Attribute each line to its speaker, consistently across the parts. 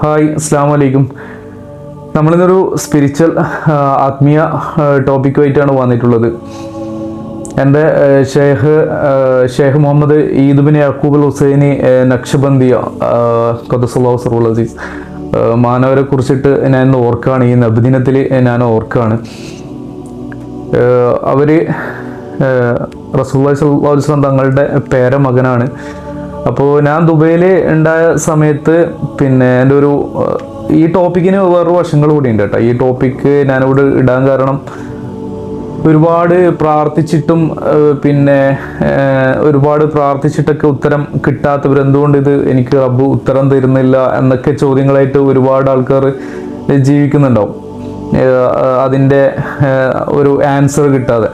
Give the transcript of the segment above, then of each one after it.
Speaker 1: Hi അസ്സാം വലൈക്കും നമ്മളിന്നൊരു spiritual ആത്മീയ ടോപ്പിക്കുമായിട്ടാണ് വന്നിട്ടുള്ളത്. എന്റെ ഷെയ്ഖ് ഷേഖ് മുഹമ്മദ് ഈദുബിൻ യാക്കൂബ് അൽ ഹുസൈനി നക്ഷബന്ദിയ ഖദസുല്ലാ സറുൽ അസീസ്. മാനവരെ കുറിച്ചിട്ട് ഞാൻ ഇന്ന് ഓർക്കുകയാണ്. ഈ നബിദിനത്തിൽ ഞാൻ ഓർക്കുകയാണ്. അവർ റസൂല്ലാ വസല്ലം തങ്ങളുടെ പേരമകനാണ്. അപ്പോൾ ഞാൻ ദുബൈയിൽ ഉണ്ടായ സമയത്ത് പിന്നെ എന്റെ ഒരു ഈ ടോപ്പിക്കിന് വേറൊരു വശങ്ങൾ കൂടി ഉണ്ട് കേട്ടോ. ഈ ടോപ്പിക്ക് ഞാനിവിടെ ഇടാൻ കാരണം ഒരുപാട് പ്രാർത്ഥിച്ചിട്ടും പിന്നെ ഒരുപാട് പ്രാർത്ഥിച്ചിട്ടൊക്കെ ഉത്തരം കിട്ടാത്തവർ എന്തുകൊണ്ട് ഇത് എനിക്ക് റബ്ബ് ഉത്തരം തരുന്നില്ല എന്നൊക്കെ ചോദ്യങ്ങളായിട്ട് ഒരുപാട് ആൾക്കാർ ജീവിക്കുന്നുണ്ടാവും. അതിന്റെ ഒരു ആൻസർ കിട്ടാതെ.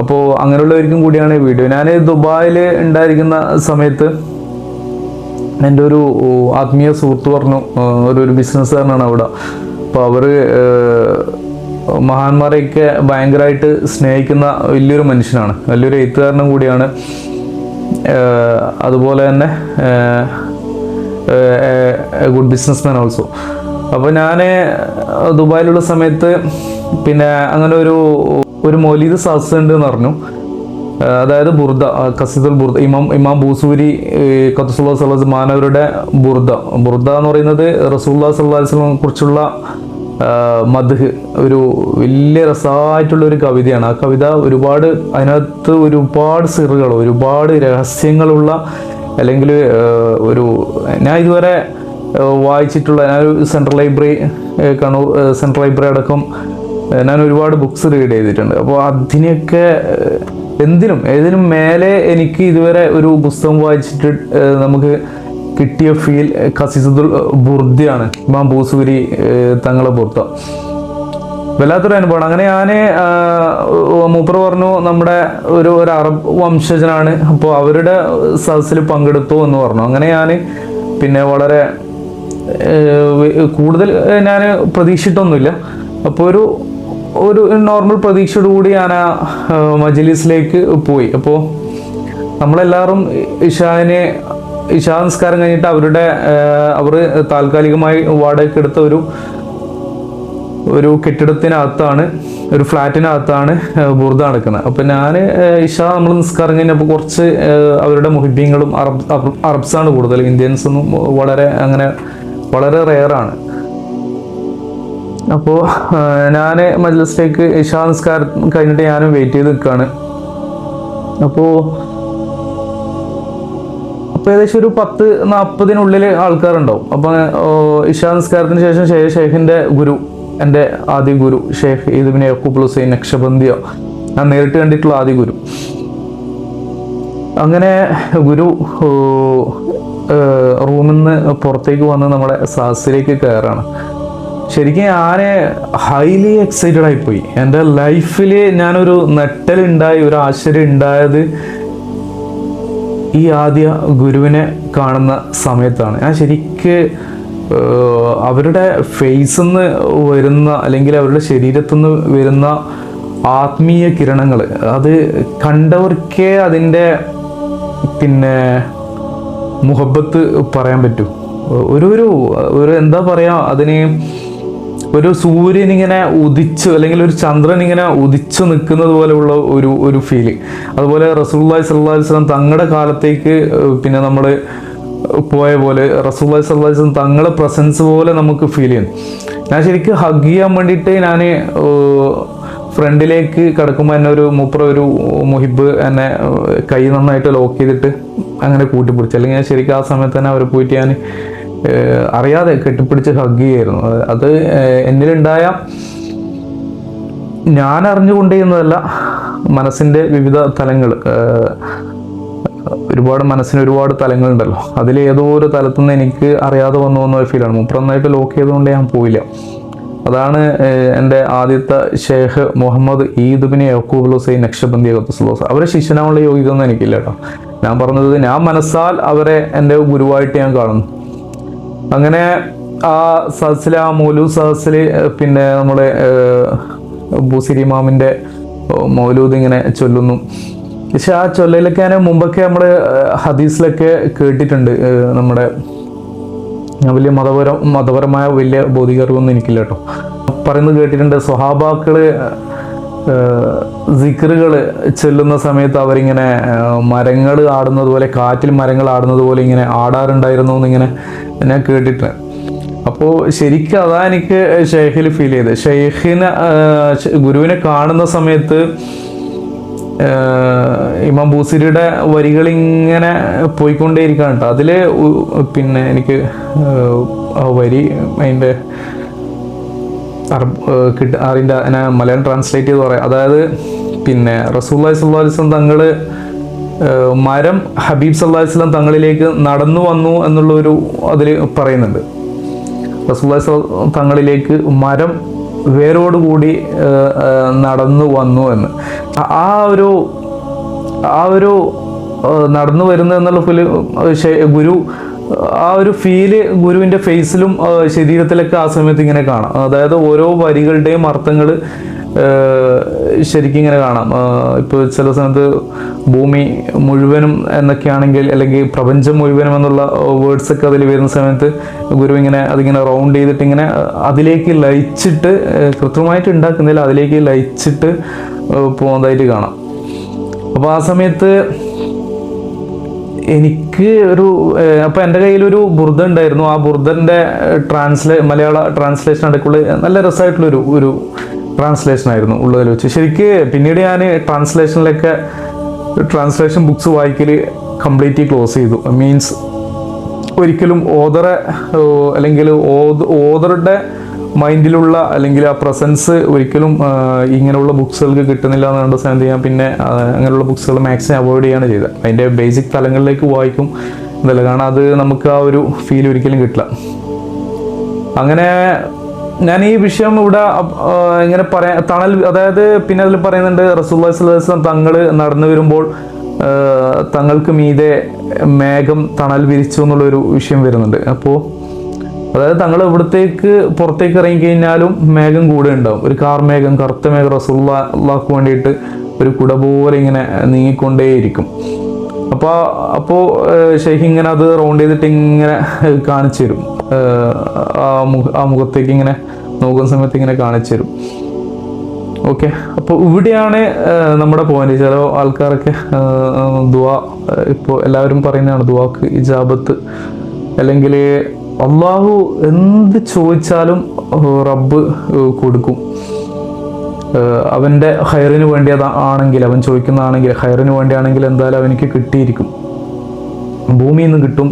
Speaker 1: അപ്പോൾ അങ്ങനെയുള്ളവർക്കും കൂടിയാണ് ഈ വീഡിയോ. ഞാൻ ദുബായിൽ ഉണ്ടായിരിക്കുന്ന സമയത്ത് എന്റെ ഒരു ആത്മീയ സുഹൃത്ത് പറഞ്ഞു ഒരു ഒരു ബിസിനസ്സുകാരനാണ് അവിടെ. അപ്പോൾ അവർ മഹാന്മാരെയൊക്കെ ഭയങ്കരമായിട്ട് സ്നേഹിക്കുന്ന വലിയൊരു മനുഷ്യനാണ്. വലിയൊരു എഴുത്തുകാരനും കൂടിയാണ്. അതുപോലെ തന്നെ ഗുഡ് ബിസിനസ് മാൻ ഓൾസോ അപ്പോൾ ഞാൻ ദുബായിലുള്ള സമയത്ത് പിന്നെ അങ്ങനെ ഒരു ഒരു മൊലീദ് സാസ് ഉണ്ട് എന്ന് പറഞ്ഞു. അതായത് ബുർദ കസീദുൽ ബുർദ ഇമാം ഇമാം ബൂസൂരി കത്തുസുല്ലാ സല്ലാസ് മാനവരുടെ ബുർദ. ബുർദ എന്ന് പറയുന്നത് റസൂല്ലാ സല്ലാസ്ലിനെ കുറിച്ചുള്ള മധ് ഒരു വലിയ രസമായിട്ടുള്ള ഒരു കവിതയാണ്. ആ കവിത ഒരുപാട് അതിനകത്ത് ഒരുപാട് സിറുകൾ ഒരുപാട് രഹസ്യങ്ങളുള്ള അല്ലെങ്കിൽ ഒരു ഞാൻ ഇതുവരെ വായിച്ചിട്ടുള്ള ഞാനൊരു central library Kannur central library അടക്കം ഞാൻ ഒരുപാട് ബുക്ക്സ് റീഡ് ചെയ്തിട്ടുണ്ട്. അപ്പോൾ അതിനെയൊക്കെ എന്തിനും ഏതിനും മേലെ എനിക്ക് ഇതുവരെ ഒരു പുസ്തകം വായിച്ചിട്ട് നമുക്ക് കിട്ടിയ ഫീൽ ഖസീസുൽ ബുർദിയാണ്. ഇമാം ബൂസൂരി തങ്ങളെ ബുർദ വല്ലാത്തൊരു അനുഭവമാണ്. അങ്ങനെ ഞാൻ മൂപ്പർ പറഞ്ഞു നമ്മുടെ ഒരു ഒരു അറബ് വംശജനാണ്. അപ്പോൾ അവരുടെ സദസ്സിൽ പങ്കെടുത്തു എന്ന് പറഞ്ഞു. അങ്ങനെ ഞാൻ പിന്നെ വളരെ കൂടുതൽ ഞാൻ പ്രതീക്ഷിച്ചിട്ടൊന്നുമില്ല. അപ്പോൾ ഒരു ഒരു നോർമൽ പ്രതീക്ഷയോട് ആ ഏഹ്, പോയി. അപ്പോൾ നമ്മളെല്ലാവരും ഇഷാനെ ഇഷാ നിസ്കാരം കഴിഞ്ഞിട്ട് അവരുടെ അവർ താൽക്കാലികമായി വാടകയ്ക്ക് എടുത്ത ഒരു ഒരു കെട്ടിടത്തിനകത്താണ് ഒരു ഫ്ലാറ്റിനകത്താണ് ബുർദ നടക്കുന്നത്. അപ്പം ഞാൻ ഇഷ നമ്മൾ നിസ്കാരം കഴിഞ്ഞപ്പോൾ കുറച്ച് അവരുടെ മുഹിബ്യങ്ങളും അറബ്- അറബ്സാണ് കൂടുതൽ ഇന്ത്യൻസ് ഒന്നും വളരെ അങ്ങനെ വളരെ റെയറാണ് അപ്പോൾ ഞാൻ മജ്ലിസിലേക്ക് ഇഷാ നിസ്കാരം കഴിഞ്ഞിട്ട് ഞാനും വെയിറ്റ് ചെയ്ത് നിൽക്കുകയാണ് അപ്പോൾ അപ്പോൾ ഏകദേശം ഒരു പത്ത് നാൽപ്പതിനുള്ളിൽ ആൾക്കാരുണ്ടാവും. അപ്പോൾ ഇഷാ നിസ്കാരത്തിന് ശേഷം ഷേ ഷേഖിന്റെ ഗുരു എന്റെ ആദ്യ ഗുരു ഷേഖ് ഈദുബിനെ യക്കൂബ് ഹുസൈൻ നക്ഷബന്ദിയോ ഞാൻ നേരിട്ട് കണ്ടിട്ടുള്ള ആദ്യ ഗുരു. അങ്ങനെ ഗുരു റൂമിൽ നിന്ന് പുറത്തേക്ക് വന്ന് നമ്മുടെ സാസിലേക്ക് കയറാണ്. ശരിക്കും ഞാൻ ഹൈലി എക്സൈറ്റഡ് ആയിപ്പോയി. എന്റെ ലൈഫിൽ ഞാനൊരു നെട്ടലുണ്ടായി ഒരു ആശ്ചര്യം ഉണ്ടായത് ഈ ആദ്യ ഗുരുവിനെ കാണുന്ന സമയത്താണ്. ഞാൻ ശരിക്ക് അവരുടെ ഫേസിൽ നിന്ന് വരുന്ന അല്ലെങ്കിൽ അവരുടെ ശരീരത്തു നിന്ന് വരുന്ന ആത്മീയ കിരണങ്ങൾ അത് കണ്ടവർക്കേ അതിന്റെ പിന്നെ മുഹബത്ത് പറയാൻ പറ്റും. ഒരു ഒരു ഒരു എന്താ പറയുക അതിന് ഒരു സൂര്യൻ ഇങ്ങനെ ഉദിച്ച് അല്ലെങ്കിൽ ഒരു ചന്ദ്രൻ ഇങ്ങനെ ഉദിച്ച് നിൽക്കുന്നത് പോലെയുള്ള ഒരു ഒരു ഫീലിംഗ് അതുപോലെ സല്ലല്ലാഹു അലൈഹി വസല്ലം തങ്ങളുടെ കാലത്തേക്ക് പിന്നെ നമ്മൾ പോയ പോലെ സല്ലല്ലാഹു അലൈഹി വസല്ലം തങ്ങളുടെ പ്രസൻസ് പോലെ നമുക്ക് ഫീൽ ചെയ്യും ഞാൻ ശരിക്കും ഹഗ് ചെയ്യാൻ വേണ്ടിയിട്ട് ഞാൻ ഫ്രണ്ടിലേക്ക് കിടക്കുമ്പോൾ എന്നെ ഒരു മൂപ്പറ ഒരു മുഹിബ് എന്നെ കൈ നന്നായിട്ട് ലോക്ക് ചെയ്തിട്ട് അങ്ങനെ കൂട്ടിപ്പിടിച്ചു. അല്ലെങ്കിൽ ഞാൻ ശരിക്കും ആ സമയത്ത് തന്നെ അവരെ പോയിട്ട് ഞാൻ അറിയാതെ കെട്ടിപ്പിടിച്ച് ഹഗ് ചെയ്യായിരുന്നു. അത് എന്നിലുണ്ടായ ഞാൻ അറിഞ്ഞുകൊണ്ടിരുന്നതല്ല മനസ്സിന്റെ വിവിധ തലങ്ങൾ ഒരുപാട് മനസ്സിന് ഒരുപാട് തലങ്ങളുണ്ടല്ലോ. അതിൽ ഏതോ ഒരു തലത്തുനിന്ന് എനിക്ക് അറിയാതെ വന്നു വന്ന ഒരു ഫീലാണ് മൂപ്പർ നന്നായിട്ട് ലോക്ക് ചെയ്തുകൊണ്ട് ഞാൻ പോയില്ല. അതാണ് എന്റെ ആദ്യത്തെ ഷേഖ് മുഹമ്മദ് ഈദുബിനെ യക്കൂബ് ഹുസൈൻ നക്ഷബന്തി ഖത്തുസ്ലോസ് അവരെ ശിഷ്യനാവുള്ള യോഗ്യത എനിക്കില്ല കേട്ടോ. ഞാൻ പറഞ്ഞത് ഞാൻ മനസ്സാൽ അവരെ എന്റെ ഗുരുവായിട്ട് ഞാൻ കാണുന്നു. അങ്ങനെ ആ സദസ്സിലെ ആ മൗലൂ സദസ്സിൽ പിന്നെ നമ്മുടെ ബൂസിരി ഇമാമിന്റെ മൗലൂദ് ഇങ്ങനെ ചൊല്ലുന്നു. പക്ഷെ ആ ചൊല്ലലൊക്കെ ഞാൻ മുമ്പൊക്കെ നമ്മൾ ഹദീസിലൊക്കെ കേട്ടിട്ടുണ്ട്. നമ്മുടെ വലിയ മതപര മതപരമായ വലിയ ബോധികറിവൊന്നും എനിക്കില്ല കേട്ടോ. പറയുന്നത് കേട്ടിട്ടുണ്ട് സ്വഹാബാക്കൾ സിക്കറുകൾ ചെല്ലുന്ന സമയത്ത് അവരിങ്ങനെ മരങ്ങൾ ആടുന്നത് പോലെ കാറ്റിൽ മരങ്ങൾ ആടുന്നത് പോലെ ഇങ്ങനെ ആടാറുണ്ടായിരുന്നു എന്നിങ്ങനെ ഞാൻ കേട്ടിട്ടുണ്ട് അപ്പോൾ ശരിക്കും അതാ എനിക്ക് ഷെയ്ഖിൽ ഫീൽ ചെയ്തത്. ഷെയ്ഖിനെ ഗുരുവിനെ കാണുന്ന സമയത്ത് ഇമാം ബൂസിരിയുടെ വരികൾ ഇങ്ങനെ പോയിക്കൊണ്ടേയിരിക്കാണ് കേട്ടോ. അതിൽ പിന്നെ എനിക്ക് വരി അതിന്റെ കിട്ട അതിന്റെ മലയാളം ട്രാൻസ്ലേറ്റ് ചെയ്ത് പറയാം. അതായത് പിന്നെ റസൂല്ലായി സല്ലാ വസ്ലം തങ്ങൾ മരം ഹബീബ് സല്ലാ വസ്ലം തങ്ങളിലേക്ക് നടന്നു വന്നു എന്നുള്ളൊരു അതിൽ പറയുന്നുണ്ട്. റസൂല്ലായി തങ്ങളിലേക്ക് മരം വേരോടുകൂടി നടന്നു വന്നു എന്ന്. ആ- ഒരു ആ ഒരു നടന്നു വരുന്നു എന്നുള്ള ഗുരു ആ ഒരു ഫീൽ ഗുരുവിന്റെ ഫേസിലും ശരീരത്തിലൊക്കെ ആ സമയത്ത് ഇങ്ങനെ കാണാം. അതായത് ഓരോ വരികളുടെയും അർത്ഥങ്ങൾ ശരിക്കും ഇങ്ങനെ കാണാം. ഇപ്പോൾ ചില സമയത്ത് ഭൂമി മുഴുവനും എന്നൊക്കെയാണെങ്കിൽ അല്ലെങ്കിൽ പ്രപഞ്ചം മുഴുവനും എന്നുള്ള വേർഡ്സൊക്കെ അതിൽ വരുന്ന സമയത്ത് ഗുരു ഇങ്ങനെ അതിങ്ങനെ റൗണ്ട് ചെയ്തിട്ട് ഇങ്ങനെ അതിലേക്ക് ലയിച്ചിട്ട് കൃത്യമായിട്ട് ഉണ്ടാക്കുന്നതിൽ അതിലേക്ക് ലയിച്ചിട്ട് പോകുന്നതായിട്ട് കാണാം. അപ്പോൾ ആ സമയത്ത് എനിക്ക് ഒരു അപ്പോൾ എന്റെ കയ്യിലൊരു ബുർദ ഉണ്ടായിരുന്നു. ആ ബുർദന്റെ ട്രാൻസ്ലേ മലയാള ട്രാൻസ്ലേഷൻ അടക്കമുള്ള നല്ല രസമായിട്ടുള്ളൊരു ഒരു ട്രാൻസ്ലേഷൻ ആയിരുന്നു ഉള്ളതിൽ വെച്ച്. ശരിക്ക് പിന്നീട് ഞാൻ ട്രാൻസ്ലേഷനിലൊക്കെ ട്രാൻസ്ലേഷൻ ബുക്സ് വായിക്കൽ കംപ്ലീറ്റ്ലി ക്ലോസ് ചെയ്തു. മീൻസ് ഒരിക്കലും ഓതറെ അല്ലെങ്കിൽ ഓതറുടെ മൈൻഡിലുള്ള അല്ലെങ്കിൽ ആ പ്രസൻസ് ഒരിക്കലും ഇങ്ങനെയുള്ള ബുക്സുകൾക്ക് കിട്ടുന്നില്ല എന്ന് അണ്ടർസ്റ്റാൻഡ് ചെയ്യാൻ പിന്നെ അങ്ങനെയുള്ള ബുക്സുകൾ മാക്സിമം അവോയ്ഡ് ചെയ്യാണ് ചെയ്തത്. അതിന്റെ ബേസിക് തലങ്ങളിലേക്ക് വായിക്കും എന്നല്ല കാരണം അത് നമുക്ക് ആ ഒരു ഫീൽ ഒരിക്കലും കിട്ടില്ല. അങ്ങനെ ഞാൻ ഈ വിഷയം ഇവിടെ ഇങ്ങനെ പറയാ തണൽ അതായത് പിന്നെ അതിൽ പറയുന്നുണ്ട് സ്വലം തങ്ങൾ നടന്നു വരുമ്പോൾ തങ്ങൾക്ക് മീതെ മേഘം തണൽ വിരിച്ചു എന്നുള്ളൊരു വിഷയം വരുന്നുണ്ട്. അപ്പോൾ അതായത് തങ്ങൾ ഇവിടത്തേക്ക് പുറത്തേക്ക് ഇറങ്ങി കഴിഞ്ഞാലും മേഘം കൂടെ ഉണ്ടാവും. ഒരു കാർ മേഘം കറുത്ത മേഘം റസുള്ളക്ക് വേണ്ടിയിട്ട് ഒരു കുട പോലെ ഇങ്ങനെ നീങ്ങിക്കൊണ്ടേയിരിക്കും. അപ്പോൾ അപ്പോൾ ഷെയ്ഖ് ഇങ്ങനെ അത് റൗണ്ട് ചെയ്തിട്ട് ഇങ്ങനെ കാണിച്ചു തരും. ആ മുഖ ആ മുഖത്തേക്ക് ഇങ്ങനെ നോക്കുന്ന സമയത്ത് ഇങ്ങനെ കാണിച്ചു തരും. ഓക്കെ. അപ്പോൾ ഇവിടെയാണ് നമ്മുടെ പോയിന്റ് ചില ആൾക്കാരൊക്കെ ദുവാ ഇപ്പോൾ എല്ലാവരും പറയുന്നതാണ് ദുവാക്ക് ഇജാബത്ത്. അല്ലെങ്കിൽ അള്ളാഹു എന്ത് ചോദിച്ചാലും റബ്ബ് കൊടുക്കും. അവന്റെ ഹയറിന് വേണ്ടി ആണെങ്കിൽ അവൻ ചോദിക്കുന്നതാണെങ്കിൽ ഹയറിന് വേണ്ടിയാണെങ്കിൽ എന്തായാലും അവനിക്ക് കിട്ടിയിരിക്കും. ഭൂമിയിൽ നിന്ന് കിട്ടും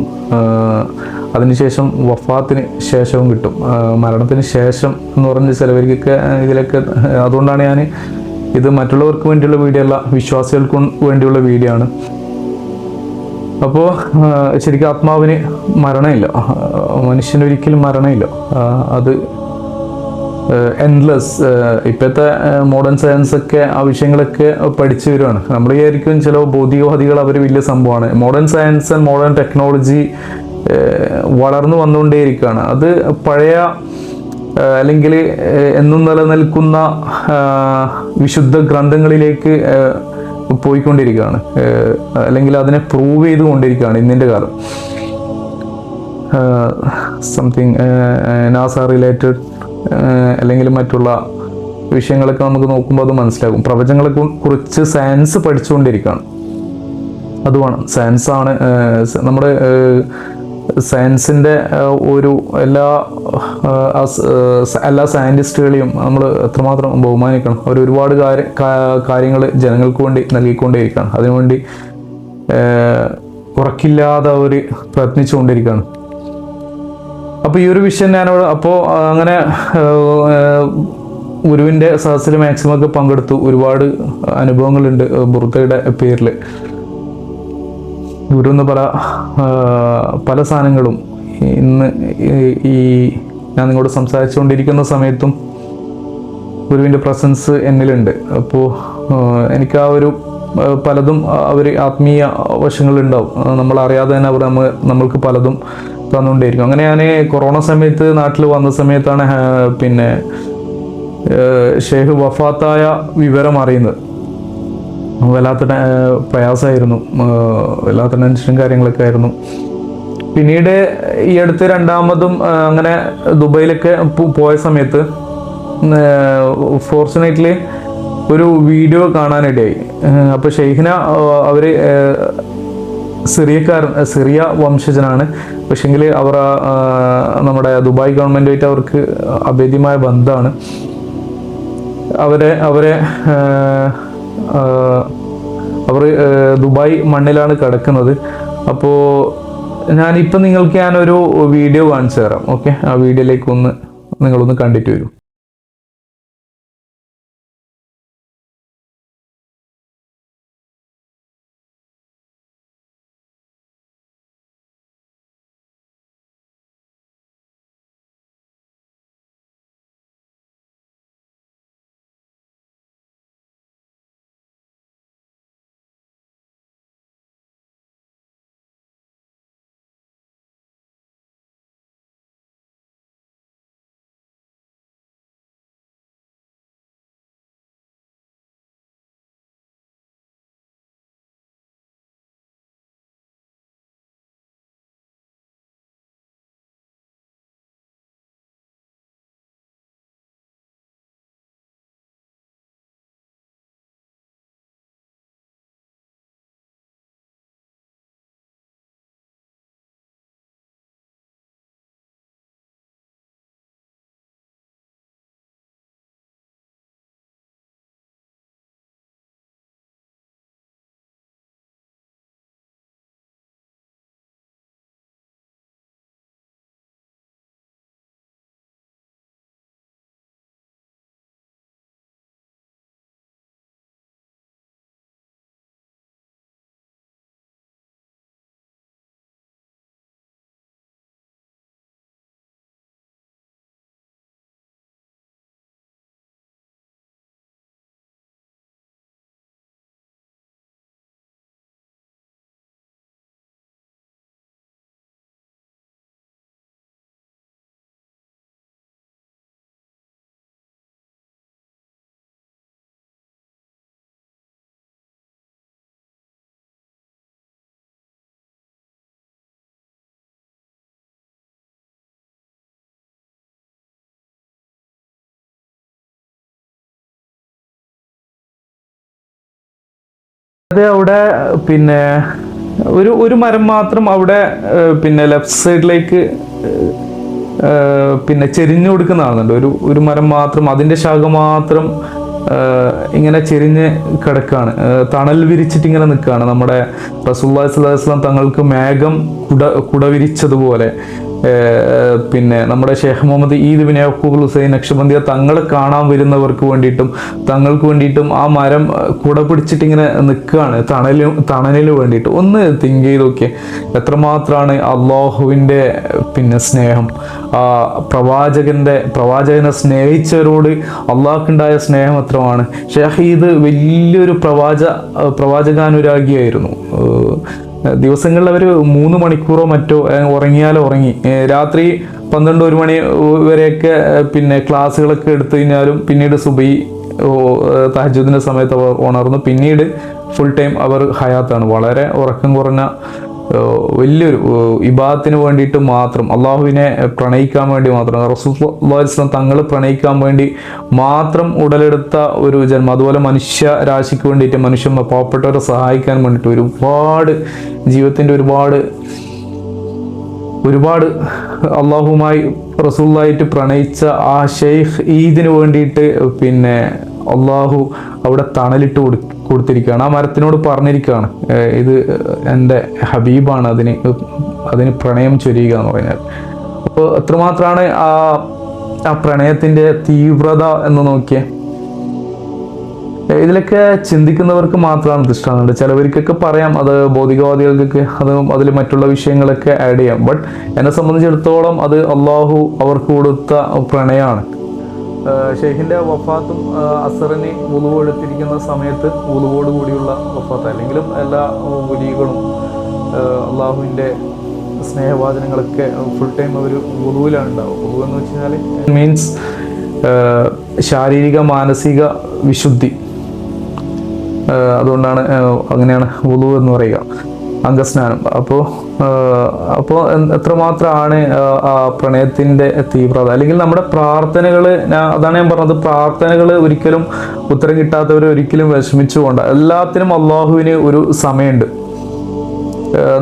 Speaker 1: അതിനുശേഷം വഫാത്തിന് ശേഷവും കിട്ടും. മരണത്തിന് ശേഷം എന്ന് പറഞ്ഞ് ചിലവർക്കൊക്കെ ഇതിലൊക്കെ അതുകൊണ്ടാണ് ഞാൻ ഇത് മറ്റുള്ളവർക്ക് വേണ്ടിയുള്ള വീഡിയോ അല്ല വിശ്വാസികൾക്ക് വേണ്ടിയുള്ള വീഡിയോ ആണ്. അപ്പോൾ ശരിക്കും ആത്മാവിന് മരണമില്ല. മനുഷ്യന് ഒരിക്കലും മരണമില്ല. അത് എൻലെസ് ഇപ്പോഴത്തെ മോഡേൺ സയൻസ് ഒക്കെ ആ വിഷയങ്ങളൊക്കെ പഠിച്ചു വരുവാണ്. നമ്മൾ വിചാരിക്കും ചില ഭൗതികവാദികൾ അവർ വലിയ സംഭവമാണ്. Modern science and modern technology വളർന്നു വന്നുകൊണ്ടേയിരിക്കുകയാണ്. അത് പഴയ അല്ലെങ്കിൽ എന്നും നിലനിൽക്കുന്ന വിശുദ്ധ ഗ്രന്ഥങ്ങളിലേക്ക് പോയിക്കൊണ്ടിരിക്കുകയാണ്. അല്ലെങ്കിൽ അതിനെ പ്രൂവ് ചെയ്തുകൊണ്ടിരിക്കുകയാണ് ഇന്നിന്റെ കാലം. സംതിങ് നാസ റിലേറ്റഡ് അല്ലെങ്കിൽ മറ്റുള്ള വിഷയങ്ങളൊക്കെ നമുക്ക് നോക്കുമ്പോൾ അത് മനസ്സിലാകും. പ്രപഞ്ചങ്ങളെ കുറിച്ച് സയൻസ് പഠിച്ചുകൊണ്ടിരിക്കുകയാണ്. അതുമാണ് സയൻസ് ആണ് നമ്മുടെ സയൻസിന്റെ ഒരു എല്ലാ എല്ലാ സയന്റിസ്റ്റുകളെയും നമ്മൾ എത്രമാത്രം ബഹുമാനിക്കണം. അവർ ഒരുപാട് കാര്യ കാര്യങ്ങൾ ജനങ്ങൾക്ക് വേണ്ടി നൽകിക്കൊണ്ടേയിരിക്കുകയാണ് അതിനുവേണ്ടി ഉറക്കില്ലാതെ അവർ പ്രയത്നിച്ചുകൊണ്ടിരിക്കുകയാണ്. അപ്പോൾ ഈ ഒരു വിഷയം ഞാനവിടെ അപ്പോൾ അങ്ങനെ ഗുരുവിന്റെ സദസ്സിൽ മാക്സിമം ഒക്കെ പങ്കെടുത്തു. ഒരുപാട് അനുഭവങ്ങളുണ്ട് ഏഹ്, പേരിൽ ഗുരു എന്ന് പല പല സാധനങ്ങളും ഇന്ന് ഈ- ഞാൻ നിങ്ങളോട് സംസാരിച്ചുകൊണ്ടിരിക്കുന്ന സമയത്തും ഗുരുവിന്റെ പ്രസൻസ് എന്നിലുണ്ട്. അപ്പോൾ എനിക്ക് ആ ഒരു പലതും അവർ ആത്മീയ വശങ്ങളുണ്ടാവും. നമ്മൾ അറിയാതെ തന്നെ അവർ നമ്മൾ നമ്മൾക്ക് പലതും തന്നുകൊണ്ടേയിരിക്കും. അങ്ങനെ ഞാൻ കൊറോണ സമയത്ത് നാട്ടിൽ വന്ന സമയത്താണ് പിന്നെ ഷെയ്ഖ് വഫാത്തായ വിവരം അറിയുന്നത്. വല്ലാത്ത പ്രയാസമായിരുന്നു. വല്ലാത്ത ടെൻഷനും കാര്യങ്ങളൊക്കെ ആയിരുന്നു. പിന്നീട് ഈ അടുത്ത് രണ്ടാമതും അങ്ങനെ ദുബൈയിലൊക്കെ പോയ സമയത്ത് ഫോർച്ചുനേറ്റ്ലി ഒരു വീഡിയോ കാണാനിടയായി. അപ്പോൾ ഷെയ്ഖിന അവർ സിറിയക്കാരൻ സിറിയ വംശജനാണ്. പക്ഷെങ്കിൽ അവർ നമ്മുടെ ദുബായ് ഗവൺമെന്റുമായിട്ട് അവർക്ക് അഭേദ്യമായ ബന്ധമാണ്. അവരെ അവരെ അവർ ദുബായ് മണ്ണിലാണ് കിടക്കുന്നത്. അപ്പോൾ ഞാനിപ്പോൾ നിങ്ങൾക്ക് ഞാനൊരു വീഡിയോ കാണിച്ചു തരാം ഓക്കെ? ആ വീഡിയോയിലേക്ക് ഒന്ന് നിങ്ങളൊന്ന് കണ്ടിട്ട് വരൂ. അത് അവിടെ പിന്നെ ഒരു ഒരു മരം മാത്രം അവിടെ പിന്നെ ലെഫ്റ്റ് സൈഡിലേക്ക് പിന്നെ ചെരിഞ്ഞു കൊടുക്കുന്ന കാണുന്നുണ്ട് ഒരു ഒരു മരം മാത്രം അതിന്റെ ശാഖ മാത്രം ഇങ്ങനെ ചെരിഞ്ഞ് കിടക്കുകയാണ്. തണൽ വിരിച്ചിട്ട് ഇങ്ങനെ നിൽക്കുകയാണ്. നമ്മുടെ റസൂല്ലാ സ്വലാസ്ലാം തങ്ങൾക്ക് മേഘം കുട കുട വിരിച്ചതുപോലെ പിന്നെ നമ്മുടെ ഷേഖ് മുഹമ്മദ് ഈദ് ബിൻ ഹുസൈൻ നക്ഷബന്ദിയ തങ്ങളെ കാണാൻ വരുന്നവർക്ക് വേണ്ടിയിട്ടും തങ്ങൾക്ക് വേണ്ടിയിട്ടും ആ മരം കൂടെ കുട പിടിച്ചിട്ട് ഇങ്ങനെ നിൽക്കുകയാണ്. തണലും തണലിന് വേണ്ടിയിട്ട്. ഒന്ന് തിങ്ക് ചെയ്ത് നോക്കിയേ. എത്രമാത്രമാണ് അള്ളാഹുവിന്റെ പിന്നെ സ്നേഹം? ആ പ്രവാചകന്റെ പ്രവാചകനെ സ്നേഹിച്ചവരോട് അള്ളാഹ്ക്കുണ്ടായ സ്നേഹം എത്രമാണ്? ഈദ് വലിയൊരു പ്രവാച പ്രവാചകാനുരാഗിയായിരുന്നു. ദിവസങ്ങളിൽ അവർ മൂന്ന് മണിക്കൂറോ മറ്റോ ഉറങ്ങിയാലോ ഉറങ്ങി. രാത്രി പന്ത്രണ്ട് ഒരു മണി വരെയൊക്കെ പിന്നെ ക്ലാസ്സുകളൊക്കെ എടുത്തു കഴിഞ്ഞാലും പിന്നീട് സുബൈ തഹജുദിന്റെ സമയത്ത് അവർ ഉണർന്നു പിന്നീട് ഫുൾ ടൈം അവർ ഹയാത്താണ്. വളരെ ഉറക്കം കുറഞ്ഞ വലിയൊരു ഇബാദത്തിന് വേണ്ടിയിട്ട് മാത്രം അള്ളാഹുവിനെ പ്രണയിക്കാൻ വേണ്ടി മാത്രം റസൂസ്ലാം തങ്ങൾ പ്രണയിക്കാൻ വേണ്ടി മാത്രം ഉടലെടുത്ത ഒരു ജന്മം. അതുപോലെ മനുഷ്യ രാശിക്ക് വേണ്ടിയിട്ട് മനുഷ്യൻ പാവപ്പെട്ടവരെ സഹായിക്കാൻ വേണ്ടിയിട്ട് ഒരുപാട് ജീവിതത്തിന്റെ ഒരുപാട് ഒരുപാട് അള്ളാഹുമായി റസൂള്ളായിട്ട് പ്രണയിച്ച ആ ഷെയ്ഖ് ഈദിന് വേണ്ടിയിട്ട് പിന്നെ അള്ളാഹു അവിടെ തണലിട്ട് കൊടു കൊടുത്തിരിക്കുകയാണ്. ആ മരത്തിനോട് പറഞ്ഞിരിക്കുകയാണ് ഇത് എന്റെ ഹബീബാണ് അതിന് അതിന് പ്രണയം ചൊരിയുക എന്ന് പറഞ്ഞാൽ. അപ്പോൾ എത്രമാത്രമാണ് ആ ആ പ്രണയത്തിന്റെ തീവ്രത എന്ന് നോക്കിയേ. ഇതിലൊക്കെ ചിന്തിക്കുന്നവർക്ക് മാത്രമാണ് ഇഷ്ടമാകുന്നത് ചിലവർക്കൊക്കെ പറയാം അത് ഭൗതികവാദികൾക്കൊക്കെ അത് അതിൽ മറ്റുള്ള വിഷയങ്ങളൊക്കെ ആഡ് ചെയ്യാം. ബട്ട് എന്നെ സംബന്ധിച്ചിടത്തോളം അത് അള്ളാഹു അവർക്ക് കൊടുത്ത പ്രണയമാണ്. ഏഹ് ഷെയ്ഖിന്റെ വഫാത്തും അസറിനെ അസറിന് ഉളുവ് സമയത്ത് ഉളുവോട് കൂടിയുള്ള വഫാത്ത് അല്ലെങ്കിലും എല്ലാ വലികളും അള്ളാഹുവിന്റെ സ്നേഹവാചനങ്ങളൊക്കെ ഫുൾ ടൈം അവർ ഉളുവിലാണ് ഉണ്ടാവുക. ഉളുവ് എന്ന് വെച്ച് കഴിഞ്ഞാൽ മീൻസ് ശാരീരിക മാനസിക വിശുദ്ധി. അതുകൊണ്ടാണ് അങ്ങനെയാണ് ഉളുവ് എന്ന് പറയുക. അംഗസ്നാനം. അപ്പോൾ അപ്പോൾ എത്രമാത്രമാണ് പ്രണയത്തിന്റെ തീവ്രത? അല്ലെങ്കിൽ നമ്മുടെ പ്രാർത്ഥനകൾ അതാണ് ഞാൻ പറഞ്ഞത് പ്രാർത്ഥനകൾ ഒരിക്കലും ഉത്തരം കിട്ടാത്തവർ ഒരിക്കലും വിഷമിച്ചുകൊണ്ട് എല്ലാത്തിനും അള്ളാഹുവിന് ഒരു സമയമുണ്ട്.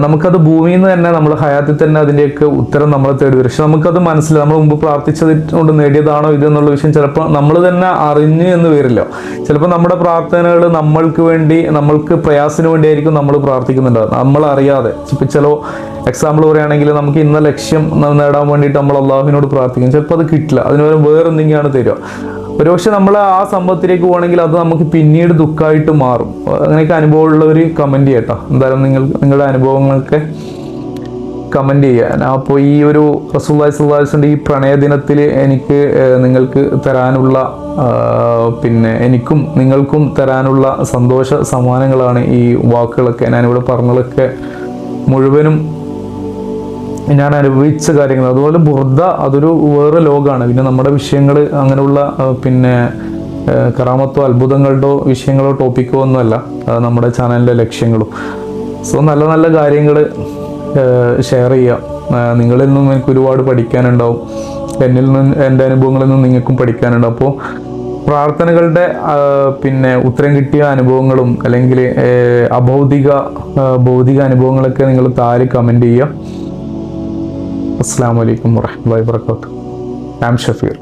Speaker 1: നമുക്കത് ഭൂമിയിൽ നിന്ന് തന്നെ നമ്മൾ ഹയാത്തിൽ തന്നെ അതിന്റെയൊക്കെ ഉത്തരം നമ്മൾ തേടി. വരും പക്ഷെ നമുക്കത് മനസ്സിലായി. നമ്മൾ മുമ്പ് പ്രാർത്ഥിച്ചത് കൊണ്ട് നേടിയതാണോ ഇതെന്നുള്ള വിഷയം ചിലപ്പോൾ നമ്മൾ തന്നെ അറിഞ്ഞു എന്ന് വരില്ല. ചിലപ്പോൾ നമ്മുടെ പ്രാർത്ഥനകൾ നമ്മൾക്ക് വേണ്ടി നമ്മൾക്ക് പ്രയാസത്തിന് വേണ്ടിയായിരിക്കും നമ്മൾ പ്രാർത്ഥിക്കുന്നുണ്ട് നമ്മൾ അറിയാതെ ഇപ്പം ചില എക്സാമ്പിൾ പറയുകയാണെങ്കിൽ നമുക്ക് ഇന്ന ലക്ഷ്യം നേടാൻ വേണ്ടിയിട്ട് നമ്മൾ അള്ളാഹുവിനോട് പ്രാർത്ഥിക്കും. ചിലപ്പോൾ അത് കിട്ടില്ല. അതിന് പകരം വേറെ എന്തെങ്കിലുമാണ് തരിക. ഒരുപക്ഷെ നമ്മൾ ആ സംഭവത്തിലേക്ക് പോകണമെങ്കിൽ അത് നമുക്ക് പിന്നീട് ദുഃഖമായിട്ട് മാറും. അങ്ങനെയൊക്കെ അനുഭവമുള്ളവർ കമന്റ് ചെയ്യട്ടോ. എന്തായാലും നിങ്ങൾ നിങ്ങളുടെ അനുഭവങ്ങളൊക്കെ കമന്റ് ചെയ്യുക. അപ്പോൾ ഈ ഒരു റസൂല്ലായി സുല്ലാസിന്റെ ഈ പ്രണയ ദിനത്തിൽ എനിക്ക് നിങ്ങൾക്ക് തരാനുള്ള പിന്നെ എനിക്കും നിങ്ങൾക്കും തരാനുള്ള സന്തോഷ സമ്മാനങ്ങളാണ് ഈ വാക്കുകളൊക്കെ ഞാനിവിടെ പറഞ്ഞതൊക്കെ മുഴുവനും ഞാൻ അനുഭവിച്ച കാര്യങ്ങൾ. അതുപോലെ ബുർദ അതൊരു വേറെ ലോകമാണ് പിന്നെ നമ്മുടെ വിഷയങ്ങൾ അങ്ങനെയുള്ള പിന്നെ കറാമത്തോ അത്ഭുതങ്ങളുടെയോ വിഷയങ്ങളോ ടോപ്പിക്കോ ഒന്നുമല്ല. നമ്മുടെ ചാനലിന്റെ ലക്ഷ്യങ്ങളും. സോ നല്ല നല്ല കാര്യങ്ങൾ ഷെയർ ചെയ്യാം നിങ്ങളിൽ നിന്നും എനിക്ക് ഒരുപാട് പഠിക്കാനുണ്ടാവും. എന്നിൽ നിന്ന് എന്റെ അനുഭവങ്ങളിൽ നിന്നും നിങ്ങൾക്കും പഠിക്കാനുണ്ടാവും. അപ്പോൾ പ്രാർത്ഥനകളുടെ പിന്നെ ഉത്തരം കിട്ടിയ അനുഭവങ്ങളും അല്ലെങ്കിൽ അഭൗതിക ഭൗതിക അനുഭവങ്ങളൊക്കെ നിങ്ങൾ താഴെ കമന്റ് ചെയ്യുക. അസ്സാം വലൈക്കും വാഹമത്തല്ലാ വാബർക്കാത്തു ഐ ആം ഷഫീർ